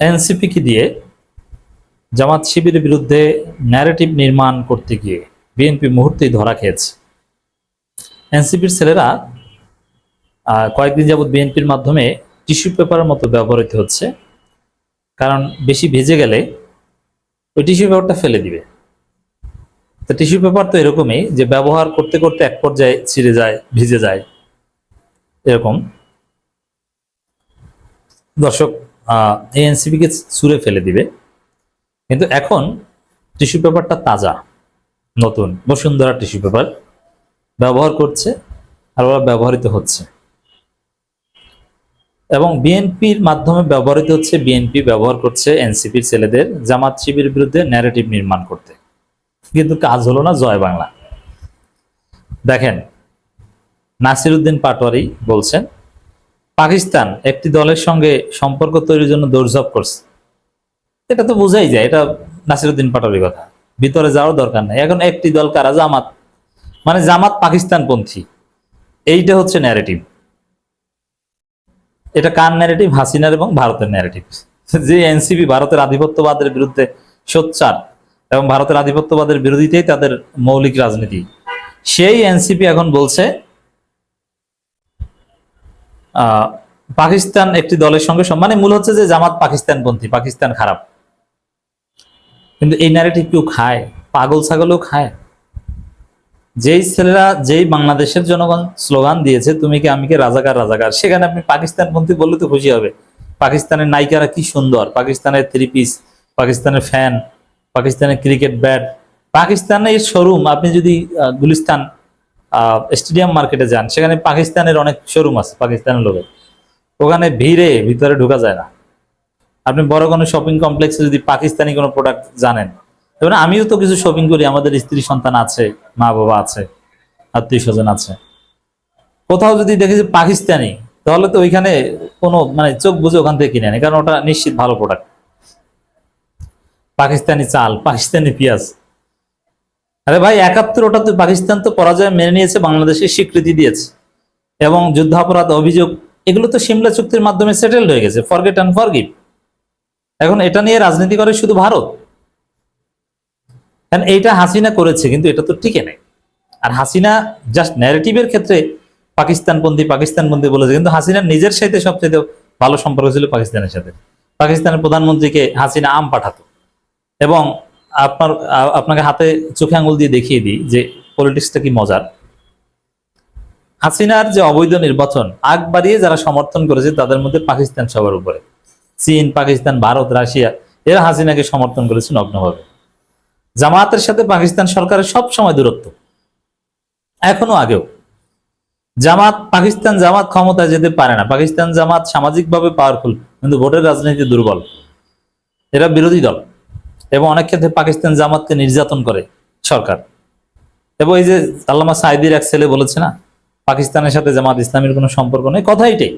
এনসিপিকে দিয়ে জামাত শিবিরের বিরুদ্ধে ন্যারেটিভ নির্মাণ করতে গিয়ে বিএনপি মুহূর্তেই ধরা খেয়েছে। এনসিপির ছেলেরা কয়েকদিন যাবৎ বিএনপির মাধ্যমে টিস্যু পেপারের মতো ব্যবহৃত হচ্ছে। কারণ বেশি ভেজে গেলে ওই টিস্যু পেপারটা ফেলে দিবে। তো টিস্যু পেপার তো এরকমই যে ব্যবহার করতে করতে এক পর্যায়ে ছিঁড়ে যায়, ভিজে যায়। এরকম। দর্শক এই এনসিপিকে ছুঁড়ে ফেলে দিবে। কিন্তু এখন টিস্যু পেপারটা তাজা, নতুন। বসুন্ধরা টিস্যু পেপার ব্যবহার করছে, আর ওরা ব্যবহৃত হচ্ছে। এবং বিএনপির মাধ্যমে ব্যবহৃত হচ্ছে বিএনপি ব্যবহার করছে এনসিপির ছেলেদের জামাত শিবির বিরুদ্ধে ন্যারেটিভ নির্মাণ করতে। কিন্তু কাজ হলো না জয় বাংলা। দেখেন, নাসিরুদ্দিন পাটোয়ারি বলছেন পাকিস্তান একটি দলের সঙ্গে সম্পর্ক তৈরির জন্য দৌড়ঝাঁপ করছে। এটা তো বোঝাই যায়, এটা নাসিরুদ্দিন পাটোয়ারির কথা। ভিতরে যাওয়ার দরকার নাই। এখন একটি দল কারা? জামাত। মানে জামাত পাকিস্তানপন্থী। এইটা হচ্ছে ন্যারেটিভ এটা কার ন্যারেটিভ হাসিনার এবং ভারতের ন্যারেটিভ যে এনসিপি ভারতের আধিপত্যবাদের বিরুদ্ধে সোচ্চার এবং ভারতের আধিপত্যবাদের বিরোধিতাই তাদের মৌলিক রাজনীতি। সেই এনসিপি এখন বলছে পাকিস্তান একটি দলের সঙ্গে মানে মূল হচ্ছে যে জামাত পাকিস্তানপন্থী, পাকিস্তান খারাপ। কিন্তু এই ন্যারেটিভ কেউ খায়? পাগল ছাগলও খায়? যেই ছেলেরা, যেই বাংলাদেশের জনগণ স্লোগান দিয়েছে, তুমি কি আমি কি রাজাকার রাজাকার? সেখানে আপনি পাকিস্তানপন্থী বললে তো খুশি হবে। পাকিস্তানের নায়িকারা কি সুন্দর? পাকিস্তানের থ্রি পিস পাকিস্তানের ফ্যান পাকিস্তানের ক্রিকেট ব্যাট পাকিস্তানের শোরুম আপনি যদি গুলিস্তান স্টেডিয়াম মার্কেটে যান। সেখানে পাকিস্তানের অনেক শোরুম আছে, পাকিস্তানের লোকের। ওখানে ভিড়ে ভিতরে ঢোকা যায় না। আপনি বড় কোনো শপিং কমপ্লেক্সে যদি পাকিস্তানি কোনো প্রোডাক্ট জানেন এবং আমিও তো কিছু শপিং করি। আমাদের স্ত্রী সন্তান আছে, মা বাবা আছে, আত্মীয় স্বজন আছে। কোথাও যদি দেখি যে পাকিস্তানি, তাহলে তো ওইখানে কোনো মানে চোখ বুঝে ওখান থেকে কিনে আনি কারণ ওটা নিশ্চিত ভালো প্রোডাক্ট পাকিস্তানি চাল, পাকিস্তানি পেঁয়াজ। আরে ভাই, একাত্তর ওটা তো পাকিস্তান তো পরাজয় মেনে নিয়েছে বাংলাদেশের স্বীকৃতি দিয়েছে। এবং যুদ্ধাপরাধ, অভিযোগ, এগুলো তো সিমলা চুক্তির মাধ্যমে সেটেলড হয়ে গেছে ফরগেট অ্যান্ড ফরগিভ এখন এটা নিয়ে রাজনীতি করে শুধু ভারত? কারণ এইটা হাসিনা করেছে, কিন্তু এটা তো টিকে নেই। আর হাসিনা জাস্ট ন্যারেটিভের ক্ষেত্রে পাকিস্তানপন্থী পাকিস্তানপন্থী বলেছে, কিন্তু হাসিনা নিজের সাথে সবচেয়ে ভালো সম্পর্ক ছিল পাকিস্তানের সাথে। পাকিস্তানের প্রধানমন্ত্রীকে হাসিনা আম পাঠাতো। এবং আপনার আপনাকে হাতে চোখে আঙুল দিয়ে দেখিয়ে দিই যে পলিটিক্সটা কি মজার। হাসিনার যে অবৈধ নির্বাচন, আগ বাড়িয়ে যারা সমর্থন করেছে তাদের মধ্যে পাকিস্তান সবার উপরে। চীন, পাকিস্তান, ভারত, রাশিয়া, এরা হাসিনাকে সমর্থন করেছে নগ্নভাবে জামায়াতের সাথে পাকিস্তান সরকারের সব সময় দূরত্ব। এখনও আগেও। জামাত, পাকিস্তান জামাত ক্ষমতায় যেতে পারে না। পাকিস্তান জামাত সামাজিকভাবে পাওয়ারফুল কিন্তু ভোটের রাজনীতি দুর্বল। এরা বিরোধী দল। এবং অনেক ক্ষেত্রে পাকিস্তান জামাতকে নির্যাতন করে সরকার। এবং এই যে আল্লামা সাইদির এক ছেলে বলেছে না, পাকিস্তানের সাথে জামাত ইসলামের কোনো সম্পর্ক নেই, কথা এটাই।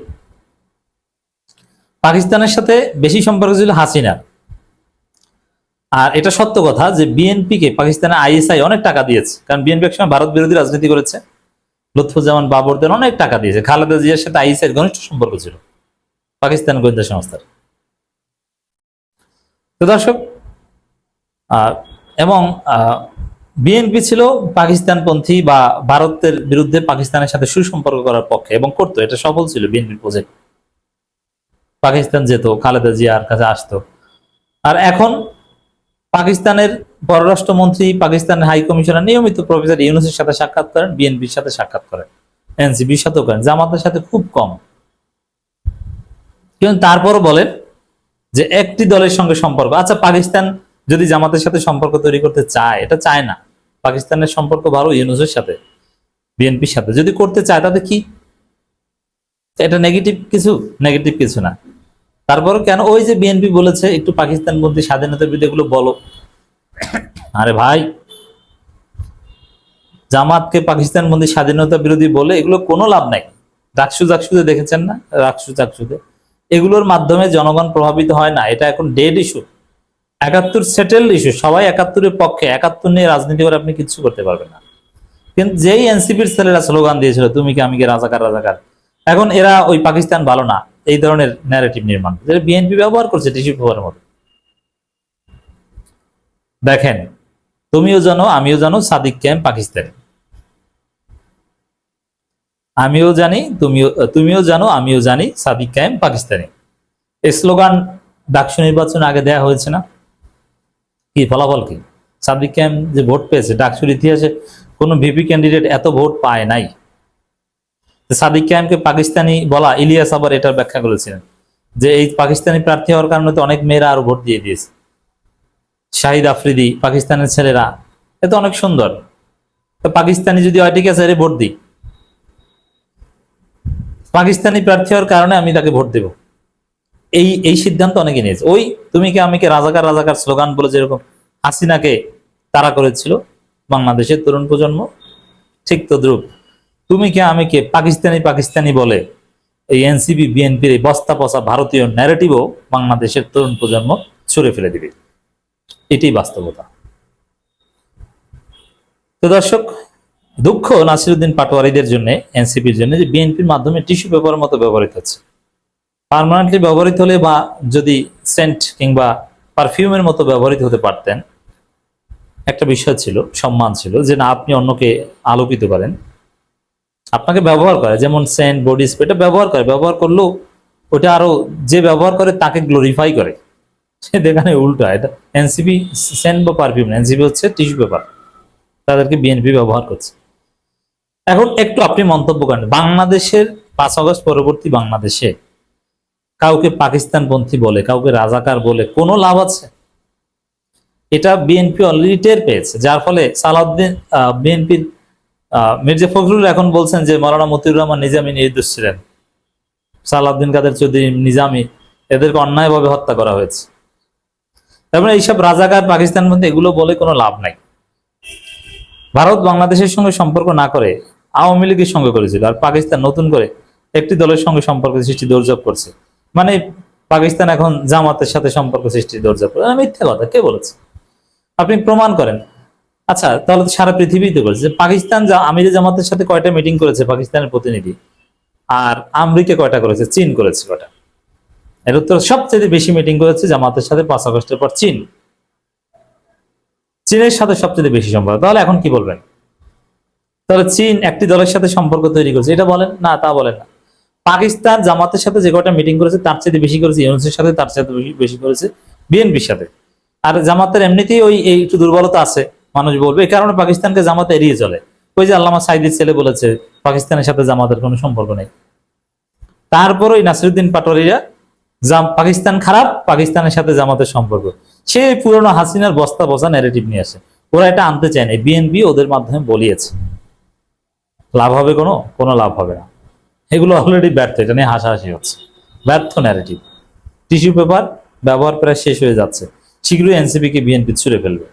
পাকিস্তানের সাথে বেশি সম্পর্ক ছিল হাসিনার। আর এটা সত্য কথা যে বিএনপি কে পাকিস্তানের আইএসআই অনেক টাকা দিয়েছে, কারণ বিএনপি একসময় ভারত বিরোধী রাজনীতি করেছে। লুৎফুজ্জামান বাবরদের অনেক টাকা দিয়েছে, খালেদা জিয়ার সাথে আইএসআই ঘনিষ্ঠ সম্পর্ক ছিল, পাকিস্তান গোয়েন্দা সংস্থার। তো দর্শক এবং বিএনপি ছিল পাকিস্তানপন্থী বা ভারতের বিরুদ্ধে পাকিস্তানের সাথে সুসম্পর্ক করার পক্ষে এবং করতো, এটা সফল ছিল বিএনপির প্রজেক্ট পাকিস্তান যেত, খালেদা জিয়ার কাছে আসতো। আর এখন পাকিস্তানের পররাষ্ট্রমন্ত্রী, পাকিস্তানের হাই কমিশনার, নিয়মিত প্রফেসর ইউনুসের সাথে সাক্ষাৎ করেন, বিএনপির সাথে সাক্ষাৎ করেন, এনসিপির সাথেও করেন, জামাতের সাথে খুব কম। কিন্তু তারপরও বলেন যে একটি দলের সঙ্গে সম্পর্ক আচ্ছা পাকিস্তান যদি জামাতের সাথে সম্পর্ক তৈরি করতে চায়, এটা চায় না। পাকিস্তানের সম্পর্ক ভালো, ইউনুসের সাথে, বিএনপির সাথে। যদি করতে চায়, তাতে কি? এটা নেগেটিভ কিছু? নেগেটিভ কিছু না। তারপরে কেন? ওই যে বিএনপি বলেছে, একটু পাকিস্তান বন্ধী স্বাধীনতার বিরুদ্ধে বলো। আরে ভাই, জামাতকে পাকিস্তান বন্ধী স্বাধীনতা বিরোধী বলে, এগুলো কোনো লাভ নাই। রাকসু জাকসুদে দেখেছেন না? রাকসু চাকসুদে এগুলোর মাধ্যমে জনগণ প্রভাবিত হয় না। এটা এখন ডেড ইস্যু একাত্তর সেটেল ইস্যু সবাই একাত্তরের পক্ষে, একাত্তর নিয়ে রাজনীতি করে আপনি কিচ্ছু করতে পারবেন না। কিন্তু যেই এনসিপির ছেলেরা স্লোগান দিয়েছিল, তুমি কি, আমি কি রাজাকার রাজাকার? এখন এরা ওই পাকিস্তান ভালো না, এই ধরনের ন্যারেটিভ নির্মাণ। যেটা বিএনপি ব্যবহার করছে টিস্যু পেপারের মতো। দেখেন, তুমিও জানো, আমিও জানো, সাদিক ক্যাম্প পাকিস্তানি। আমিও জানি, তুমিও তুমিও জানো, আমিও জানি, সাদিক ক্যাম্প পাকিস্তানি। এই স্লোগান ডাকসু নির্বাচন আগে দেয়া হয়েছে না? কি ফলাফল কি? সাদিক ক্যাম্প যে ভোট পেয়েছে, ডাকসুর ইতিহাসে কোনো ভিপি ক্যান্ডিডেট এত ভোট পায় নাই। সাদিক ক্যাম্পকে পাকিস্তানি বলা ইলিয়াস আবার এটার ব্যাখ্যা করেছিলেন, যে এই পাকিস্তানি প্রার্থী হওয়ার কারণে তো অনেক মেয়েরা আরও ভোট দিয়ে দিয়েছে। শাহিদ আফ্রিদি, পাকিস্তানের ছেলেরা, এ তো অনেক সুন্দর। তো পাকিস্তানি যদি হয়, ঠিক আছে ভোট দিই। পাকিস্তানি প্রার্থী হওয়ার কারণে আমি তাকে ভোট দেব। এই এই সিদ্ধান্ত অনেকে নিয়েছে। ওই তুমি কি আমি কে রাজাকার রাজাকার স্লোগান বলে যেরকম হাসিনাকে তারা করেছিল বাংলাদেশের তরুণ প্রজন্ম? ঠিক তদ্রুপ। তুমি কে আমি কে পাকিস্তানি পাকিস্তানি বলে এই এনসিপি, বিএনপির এই বস্তা পচা ভারতীয় ন্যারেটিভও বাংলাদেশের তরুণ প্রজন্ম ছুড়ে ফেলে দিবে? এটাই বাস্তবতা। তো দর্শক, দুঃখ নাসিরুদ্দিন পাটোয়ারিদের জন্য, এনসিপির জন্য যে বিএনপির মাধ্যমে টিস্যু পেপারের মতো ব্যবহৃত হচ্ছে। পার্মানেন্টলি ব্যবহৃত হলে বা যদি সেন্ট কিংবা পারফিউমের মতো ব্যবহৃত হতে পারতেন, একটা বিষয় ছিল, সম্মান ছিল যে না, আপনি অন্যকে আলোকিত করেন। আপনাকে ব্যবহার করে, যেমন সেন্ট বডি স্প্রে এটা ব্যবহার করে। ব্যবহার করলেও ওটা আরও যে ব্যবহার করে তাকে গ্লোরিফাই করে। সে দেখানে উল্টা, এটা এনসিপি সেন্ট বা পারফিউম এনসিপি হচ্ছে টিস্যু পেপার তাদেরকে বিএনপি ব্যবহার করছে। এখন একটু আপনি মন্তব্য করেন, বাংলাদেশের পাঁচ আগস্ট পরবর্তী বাংলাদেশে কাউকে পাকিস্তানপন্থী বলে, কাউকে রাজাকার বলে, কোনো লাভ আছে? এটা বিএনপি অলরেডি টের পেয়েছে, যার ফলে সালাউদ্দিন বিএনপির মির্জা ফখরুল এখন বলছেন যে, মৌলানা মতিউর রহমান নিজামী নির্দোষ ছিলেন। সালাউদ্দিন কাদের চৌধুরী নিজামী, এদেরকে অন্যায়ভাবে হত্যা করা হয়েছে। তারপরে এইসব রাজাকার পাকিস্তান মধ্যে এগুলো বলে কোনো লাভ নাই। ভারত বাংলাদেশের সঙ্গে সম্পর্ক না করে আওয়ামী লীগের সঙ্গে করেছিল, আর পাকিস্তান নতুন করে একটি দলের সঙ্গে সম্পর্ক সৃষ্টি দৌড়ঝাপ করছে। মানে পাকিস্তান এখন জামাতের সাথে সম্পর্ক সৃষ্টি দৌড়ঝাপ করে মিথ্যা কথা, কে বলেছে? আপনি প্রমাণ করেন। আচ্ছা তাহলে তো সারা পৃথিবীতে করেছে যে পাকিস্তান আমিরে জামাতের সাথে কয়টা মিটিং করেছে পাকিস্তানের প্রতিনিধি? আর আমেরিকা কয়টা করেছে? চীন করেছে কয়টা? এর উত্তর সবচেয়ে বেশি মিটিং করেছে জামাতের সাথে পাঁচ আগস্টের পর চীন। চীনের সাথে সবচেয়ে বেশি সম্পর্ক। তাহলে এখন কি বলবেন? তাহলে চীন একটি দলের সাথে সম্পর্ক তৈরি করেছে। এটা বলেন? না, তা বলেন না। পাকিস্তান জামাতের সাথে যে কটা মিটিং করেছে, তার চেয়ে বেশি করেছে, ইউনুসের সাথে তার চেয়ে বেশি- করেছে, বিএনপির সাথে। আর জামাতের এমনিতেই ওই একটু দুর্বলতা আছে, মানুষ বলবে। এই কারণে পাকিস্তানকে জামাতে এড়িয়ে চলে। ওই যে আল্লামা সাইদির ছেলে বলেছে, পাকিস্তানের সাথে জামাতের কোনো সম্পর্ক নেই। তারপর ওই নাসিরুদ্দিন পাটোয়ারিরা পাকিস্তান খারাপ, পাকিস্তানের সাথে জামাতের সম্পর্ক। সে পুরনো হাসিনার বস্তা বসা ন্যারেটিভ নিয়ে আসে। ওরা এটা আনতে চায় না। বিএনপি ওদের মাধ্যমে বলিয়েছে। লাভ হবে কোনো? কোনো লাভ হবে না। এগুলো অলরেডি ব্যর্থ, এটা নিয়ে হাসাহাসি হচ্ছে। ব্যর্থ ন্যারেটিভ টিস্যু পেপার ব্যবহার প্রায় শেষ হয়ে যাচ্ছে। শীঘ্রই এনসিপিকে বিএনপি ছুড়ে ফেলবে।